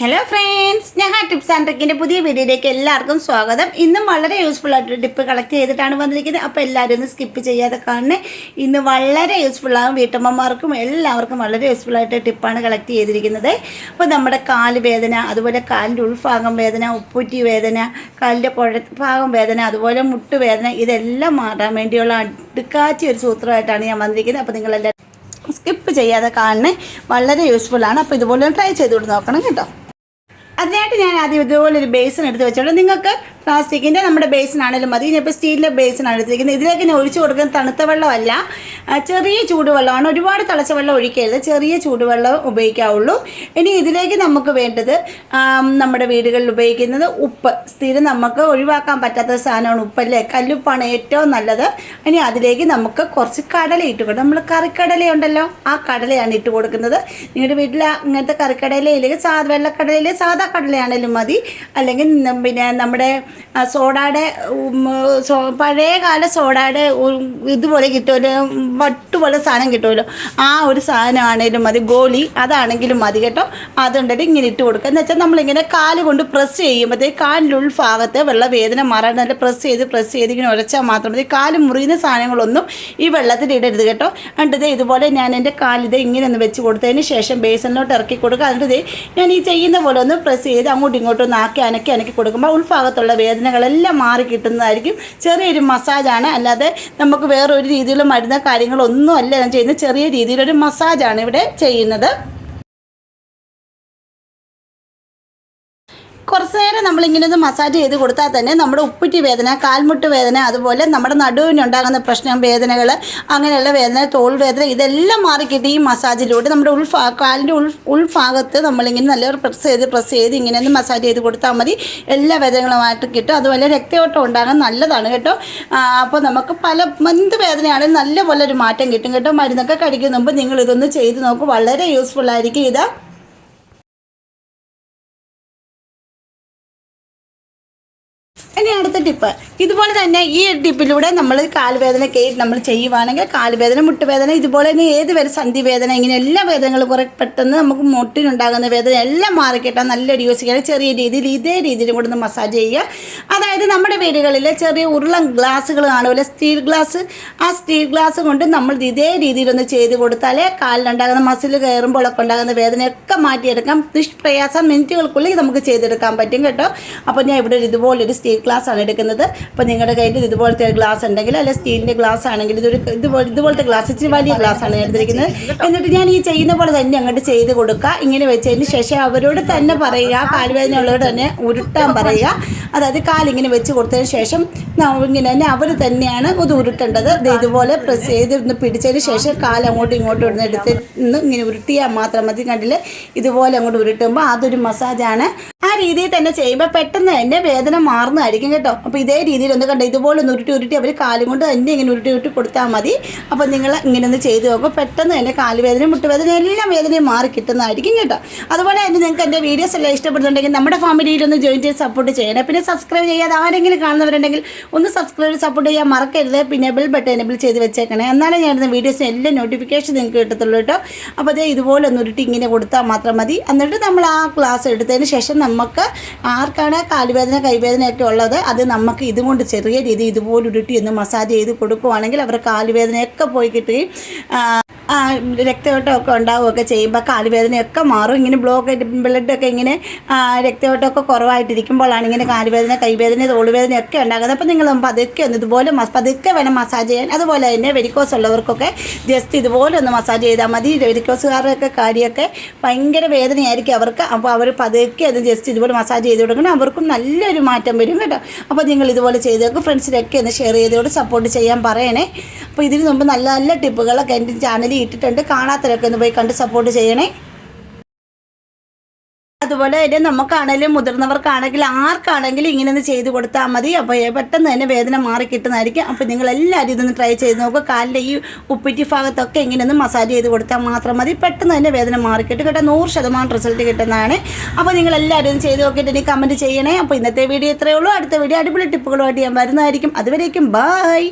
Hello friends ഞാൻ tips and ട്രിക്കിന്റെ പുതിയ വീഡിയോയിലേക്ക് എല്ലാവർക്കും സ്വാഗതം. ഇന്നും വളരെ യൂസ്ഫുൾ ആയിട്ടൊരു ടിപ്പ് കളക്ട് ചെയ്തിട്ടാണ് വന്നിരിക്കുന്നത്. അപ്പോൾ എല്ലാവരും ഒന്ന് സ്കിപ്പ് ചെയ്യാതെ കാണണേ. ഇന്ന് വളരെ യൂസ്ഫുൾ വീട്ടമ്മമാർക്കും എല്ലാവർക്കും വളരെ യൂസ്ഫുൾ ആയിട്ട് ടിപ്പാണ് കളക്ട് ചെയ്തിരിക്കുന്നത്. അപ്പോൾ നമ്മുടെ കാൽ വേദന അതുപോലെ കാലിന്റെ ഉൾഭാഗം വേദന ഉപ്പൂറ്റി വേദന കാലിന്റെ കുഴ ഭാഗം വേദന അതുപോലെ മുട്ടുവേദന ഇതെല്ലാം മാറാൻ വേണ്ടിയുള്ള അടുക്കാച്ചി ഒരു സൂത്രമായിട്ടാണ് ഞാൻ വന്നിരിക്കുന്നത്. അപ്പോൾ നിങ്ങളെല്ലാവരും സ്കിപ്പ് ചെയ്യാതെ കാണണേ. വളരെ യൂസ്ഫുള്ളാണ് അപ്പോൾ ഇതുപോലെ ട്രൈ ചെയ്തുകൊണ്ട് നോക്കണം കേട്ടോ. അതിനായിട്ട് ഞാൻ ആദ്യം ഇതുപോലെ ഒരു ബേസിൻ എടുത്ത് വെച്ചോളൂ. നിങ്ങൾക്ക് പ്ലാസ്റ്റിക്കിന്റെ നമ്മുടെ ബേസിനാണെങ്കിലും മതി. ഇനിയിപ്പോൾ സ്റ്റീലിന്റെ ബേസിനാണ് എടുത്തിരിക്കുന്നത്. ഇതിലേക്ക് ഞാൻ ഒഴിച്ചു കൊടുക്കുന്ന തണുത്ത വെള്ളമല്ല. ചെറിയ ചൂടുവെള്ളമാണ്. ഒരുപാട് തിളച്ച വെള്ളം ഒഴിക്കരുത്. ചെറിയ ചൂടുവെള്ളം ഉപയോഗിക്കാവുള്ളൂ. ഇനി ഇതിലേക്ക് നമുക്ക് വേണ്ടത് നമ്മുടെ വീടുകളിൽ ഉപയോഗിക്കുന്നത് ഉപ്പ്. സ്ഥിരം നമുക്ക് ഒഴിവാക്കാൻ പറ്റാത്ത സാധനമാണ് ഉപ്പല്ലേ? കല്ലുപ്പാണ് ഏറ്റവും നല്ലത്. ഇനി അതിലേക്ക് നമുക്ക് കുറച്ച് കടല ഇട്ട് കൊടുക്കും നമ്മൾ കറിക്കടലയുണ്ടല്ലോ. ആ കടലയാണ് ഇട്ട് കൊടുക്കുന്നത്. നിങ്ങളുടെ വീട്ടിൽ ഇങ്ങനത്തെ കറിക്കടലയിലേക്ക് സാധാ വെള്ളക്കടലയിൽ സാധാ കടലയാണെങ്കിലും മതി. അല്ലെങ്കിൽ പിന്നെ നമ്മുടെ സോഡയുടെ പഴയ പഴയകാല സോഡയുടെ ഇതുപോലെ കിട്ടുമല്ലോ വട്ട് പോലെ സാധനം കിട്ടുമല്ലോ. ആ ഒരു സാധനമാണെങ്കിലും മതി ഗോലി അതാണെങ്കിലും മതി കേട്ടോ. അതുണ്ടെങ്കിൽ ഇങ്ങനെ ഇട്ട് കൊടുക്കുക. എന്ന് വെച്ചാൽ നമ്മളിങ്ങനെ കാൽ കൊണ്ട് പ്രസ് ചെയ്യുമ്പോഴത്തേക്ക് കാലിന്റെ വെള്ളം വെള്ളവേദന മാറാൻ നല്ല പ്രസ് ചെയ്ത് പ്രസ് ചെയ്ത് ഇങ്ങനെ ഉരച്ചാൽ മാത്രം മതി. കാൽ മുറിയുന്ന സാധനങ്ങളൊന്നും ഈ വെള്ളത്തിൽ ഇടരുത് കേട്ടോ. ദേ ഇതുപോലെ ഞാൻ എന്റെ കാലിത് ഇങ്ങനെ ഒന്ന് വെച്ച് കൊടുത്തതിന് ശേഷം ബേസിനിലോട്ട് ഇറക്കി കൊടുക്കുക. ദേ ഞാൻ ഈ ചെയ്യുന്ന പോലെ ഒന്ന് പ്രസ് ചെയ്ത് അങ്ങോട്ടും ഇങ്ങോട്ടും ഒന്ന് ആക്കി അനക്കി അനക്കി കൊടുക്കുമ്പോൾ ഉൾഭാഗത്തുള്ള വേദനകളെല്ലാം മാറി കിട്ടുന്നതായിരിക്കും. ചെറിയൊരു മസാജാണ്. അല്ലാതെ നമുക്ക് വേറൊരു രീതിയിലുള്ള മരുന്ന് കാര്യങ്ങളൊന്നും അല്ല ചെയ്യുന്നത്. ചെറിയ രീതിയിലൊരു മസാജാണ് ഇവിടെ ചെയ്യുന്നത്. കുറച്ച് നേരം നമ്മളിങ്ങനെ ഒന്ന് മസാജ് ചെയ്ത് കൊടുത്താൽ തന്നെ നമ്മുടെ ഉപ്പിറ്റി വേദന കാൽമുട്ട് വേദന അതുപോലെ നമ്മുടെ നടുവിനുണ്ടാകുന്ന പ്രശ്നം വേദനകൾ അങ്ങനെയുള്ള വേദന തോൾ വേദന ഇതെല്ലാം മാറിക്കിട്ടി ഈ മസാജിലൂടെ നമ്മുടെ ഉൾഭാ കാലിന്റെ ഉൾ ഉൾഭാഗത്ത് നമ്മളിങ്ങനെ നല്ലൊരു പ്രസ് ചെയ്ത് പ്രസ് ചെയ്ത് ഇങ്ങനെ ഒന്ന് മസാജ് ചെയ്ത് കൊടുത്താൽ മതി. എല്ലാ വേദനകളുമായിട്ട് കിട്ടും. അതുപോലെ രക്തയോട്ടം ഉണ്ടാകാൻ നല്ലതാണ് കേട്ടോ. അപ്പോൾ നമുക്ക് പല എന്ത് വേദനയാണെങ്കിലും നല്ലപോലെ ഒരു മാറ്റം കിട്ടും കേട്ടോ. മരുന്നൊക്കെ കഴിക്കുന്ന മുമ്പ് നിങ്ങൾ ഇതൊന്ന് ചെയ്ത് നോക്കും. വളരെ യൂസ്ഫുൾ ആയിരിക്കും ഇത്. അടുത്ത ടിപ്പ്. ഇതുപോലെ തന്നെ ഈ ടിപ്പിലൂടെ നമ്മൾ കാൽവേദനയൊക്കെ നമ്മൾ ചെയ്യുവാണെങ്കിൽ കാൽവേദന മുട്ടുവേദന ഇതുപോലെ തന്നെ ഏത് വരെ സന്ധി വേദന ഇങ്ങനെ എല്ലാ വേദനകളും കുറേ പെട്ടെന്ന് നമുക്ക് മുട്ടിനുണ്ടാകുന്ന വേദന എല്ലാം മാറിക്കിട്ടാൻ നല്ല യൂസ് ചെയ്യുക ചെറിയ രീതിയിൽ ഇതേ രീതിയിൽ കൂടെ ഒന്ന് മസാജ് ചെയ്യുക. അതായത് നമ്മുടെ വീടുകളിൽ ചെറിയ ഉരുളൻ ഗ്ലാസ്സുകൾ കാണുമല്ലോ? Steel glass. ആ സ്റ്റീൽ ഗ്ലാസ് കൊണ്ട് നമ്മൾ ഇതേ രീതിയിലൊന്ന് ചെയ്ത് കൊടുത്താലേ കാലിലുണ്ടാകുന്ന മസിൽ കയറുമ്പോഴൊക്കെ ഉണ്ടാകുന്ന വേദനയൊക്കെ മാറ്റിയെടുക്കാം. നിഷ്പ്രയാസം മിനിറ്റുകൾക്കുള്ളിൽ നമുക്ക് ചെയ്തെടുക്കാൻ പറ്റും കേട്ടോ. അപ്പോൾ ഞാൻ ഇവിടെ ഒരു ഇതുപോലൊരു സ്റ്റീൽ ഗ്ലാസ് ആണ് എടുക്കുന്നത്. അപ്പോൾ നിങ്ങളുടെ കയ്യിൽ ഇതുപോലത്തെ ഗ്ലാസ് ഉണ്ടെങ്കിൽ അല്ലെ സ്റ്റീലിന്റെ ഗ്ലാസ് ആണെങ്കിൽ ഇതൊരു ഇതുപോലെ ഇതുപോലത്തെ ഗ്ലാസ് ഇച്ചിരി വലിയ ഗ്ലാസ് ആണ് എടുത്തിരിക്കുന്നത്. എന്നിട്ട് ഞാൻ ഈ ചെയ്യുന്ന പോലെ തന്നെ അങ്ങോട്ട് ചെയ്ത് കൊടുക്കുക. ഇങ്ങനെ വെച്ചതിന് ശേഷം അവരോട് തന്നെ പറയുക. കാലുവേദന ഉള്ളവരോട് തന്നെ ഉരുട്ടാൻ പറയുക. അതായത് കാലിങ്ങനെ വെച്ച് കൊടുത്തതിന് ശേഷം ഇങ്ങനെ തന്നെ അവർ തന്നെയാണ് ഇത് ഉരുട്ടേണ്ടത്. ഇതുപോലെ പ്രസ് ചെയ്ത് പിടിച്ചതിന് ശേഷം കാൽ അങ്ങോട്ടും ഇങ്ങോട്ടും ഇടുന്ന എടുത്ത് ഇങ്ങനെ ഉരുട്ടിയാൽ മാത്രം മതി. കണ്ടില്ലേ? ഇതുപോലെ അങ്ങോട്ട് ഉരുട്ടുമ്പോൾ അതൊരു മസാജാണ് ആ രീതിയിൽ തന്നെ ചെയ്യുമ്പോൾ പെട്ടെന്ന് തന്നെ വേദന മാറുന്നതായിരിക്കും കേട്ടോ. അപ്പോൾ ഇതേ രീതിയിൽ ഒന്ന് കണ്ടോ ഇതുപോലെ ഒന്ന് ഉരുട്ടി ഉരുട്ടി അവർ കാലും കൊണ്ട് തന്നെ ഇങ്ങനെ ഉരുട്ടി ഉരുട്ടി കൊടുത്താൽ മതി. അപ്പോൾ നിങ്ങൾ ഇങ്ങനെ ഒന്ന് ചെയ്ത് നോക്കുമ്പോൾ പെട്ടെന്ന് തന്നെ കാലുവേദന മുട്ടുവേദന എല്ലാം വേദനയും മാറി കിട്ടുന്നതായിരിക്കും കേട്ടോ. അതുപോലെ തന്നെ നിങ്ങൾക്ക് എന്റെ വീഡിയോസ് എല്ലാം ഇഷ്ടപ്പെടുന്നുണ്ടെങ്കിൽ നമ്മുടെ ഫാമിലിയിൽ ഒന്ന് ജോയിൻ ചെയ്ത് സപ്പോർട്ട് ചെയ്യണം. പിന്നെ സബ്സ്ക്രൈബ് ചെയ്യാതെ ആരെങ്കിലും കാണുന്നവരുണ്ടെങ്കിൽ ഒന്ന് സബ്സ്ക്രൈബ് സപ്പോർട്ട് ചെയ്യാൻ മറക്കരുത്. പിന്നെ ബെൽ ബട്ടൺ എനബിൾ ചെയ്ത് വെച്ചേക്കണേ. എന്നാലേ ഞാൻ ഇടുന്ന വീഡിയോസിന് എല്ലാം നോട്ടിഫിക്കേഷൻ നിങ്ങൾക്ക് കിട്ടത്തുള്ളൂ കേട്ടോ. അപ്പോൾ അതേ ഇതുപോലെ ഒന്ന് ഉരുട്ടി ഇങ്ങനെ കൊടുത്താൽ മാത്രം മതി. എന്നിട്ട് നമ്മൾ ആ ക്ലാസ് എടുത്തതിന് ശേഷം നമുക്ക് ആർക്കാണ് കാലുവേദന കൈവേദനയൊക്കെ ഉള്ളത് അത് നമുക്ക് ഇതുകൊണ്ട് ചെറിയ രീതി ഇതുപോലെ ഉരുട്ടി ഒന്ന് മസാജ് ചെയ്ത് കൊടുക്കുവാണെങ്കിൽ അവരുടെ കാലുവേദനയൊക്കെ പോയി കിട്ടുകയും രക്തയോട്ടമൊക്കെ ഉണ്ടാവുകയൊക്കെ ചെയ്യുമ്പോൾ കാലുവേദനയൊക്കെ മാറും. ഇങ്ങനെ ബ്ലോക്ക് ബ്ലഡൊക്കെ ഇങ്ങനെ രക്തയോട്ടമൊക്കെ കുറവായിട്ടിരിക്കുമ്പോഴാണ് ഇങ്ങനെ കാലുവേദന കൈവേദന തോളുവേദനയൊക്കെ ഉണ്ടാകുന്നത്. അപ്പോൾ നിങ്ങൾ പതുക്കെ ഒന്ന് ഇതുപോലെ പതുക്കെ വേണം മസാജ് ചെയ്യാൻ. അതുപോലെ തന്നെ വെരിക്കോസ് ഉള്ളവർക്കൊക്കെ ജസ്റ്റ് ഇതുപോലെ ഒന്ന് മസാജ് ചെയ്താൽ മതി. വെരിക്കോസുകാരുടെയൊക്കെ കാര്യമൊക്കെ ഭയങ്കര വേദനയായിരിക്കും അവർക്ക്. അപ്പോൾ അവർ പതുക്കെ അത് ജസ്റ്റ് ഇതുപോലെ മസാജ് ചെയ്ത് കൊടുക്കണം. അവർക്കും നല്ലൊരു മാറ്റം വരും കേട്ടോ. അപ്പോൾ നിങ്ങൾ ഇതുപോലെ ചെയ്ത് നോക്കും. ഫ്രണ്ട്സിനൊക്കെ ഒന്ന് ഷെയർ ചെയ്തോട് സപ്പോർട്ട് ചെയ്യാൻ പറയണേ. അപ്പോൾ ഇതിന് മുമ്പ് നല്ല നല്ല ടിപ്പുകളൊക്കെ എന്റെ ചാനലിൽ ഇട്ടിട്ടുണ്ട്. കാണാത്തവരൊക്കെ ഒന്ന് പോയി കണ്ട് സപ്പോർട്ട് ചെയ്യണേ. അതുപോലെ തന്നെ നമുക്കാണെങ്കിലും മുതിർന്നവർക്കാണെങ്കിലും ആർക്കാണെങ്കിലും ഇങ്ങനെ ഒന്ന് ചെയ്ത് കൊടുത്താൽ മതി. അപ്പോൾ പെട്ടെന്ന് തന്നെ വേദന മാറി കിട്ടുന്നതായിരിക്കും. അപ്പോൾ നിങ്ങൾ എല്ലാവരും ഇതൊന്ന് ട്രൈ ചെയ്ത് നോക്കുക കാലിന്റെ ഈ ഉപ്പിറ്റി ഭാഗത്തൊക്കെ ഇങ്ങനെ ഒന്ന് മസാജ് ചെയ്ത് കൊടുത്താൽ മാത്രം മതി. പെട്ടെന്ന് തന്നെ വേദന മാറി കിട്ടും. കേട്ടോ നൂറ് ശതമാനം റിസൾട്ട് കിട്ടുന്നതാണ്. അപ്പോൾ നിങ്ങൾ എല്ലാവരും ഒന്ന് ചെയ്ത് നോക്കിയിട്ട് എനിക്ക് കമന്റ് ചെയ്യണേ. അപ്പോൾ ഇന്നത്തെ വീഡിയോ ഇത്രയേ ഉള്ളൂ. അടുത്ത വീഡിയോ അടിപൊളി ടിപ്പുകളുമായിട്ട് ഞാൻ വരുന്നതായിരിക്കും. അതുവരേക്കും ബായ്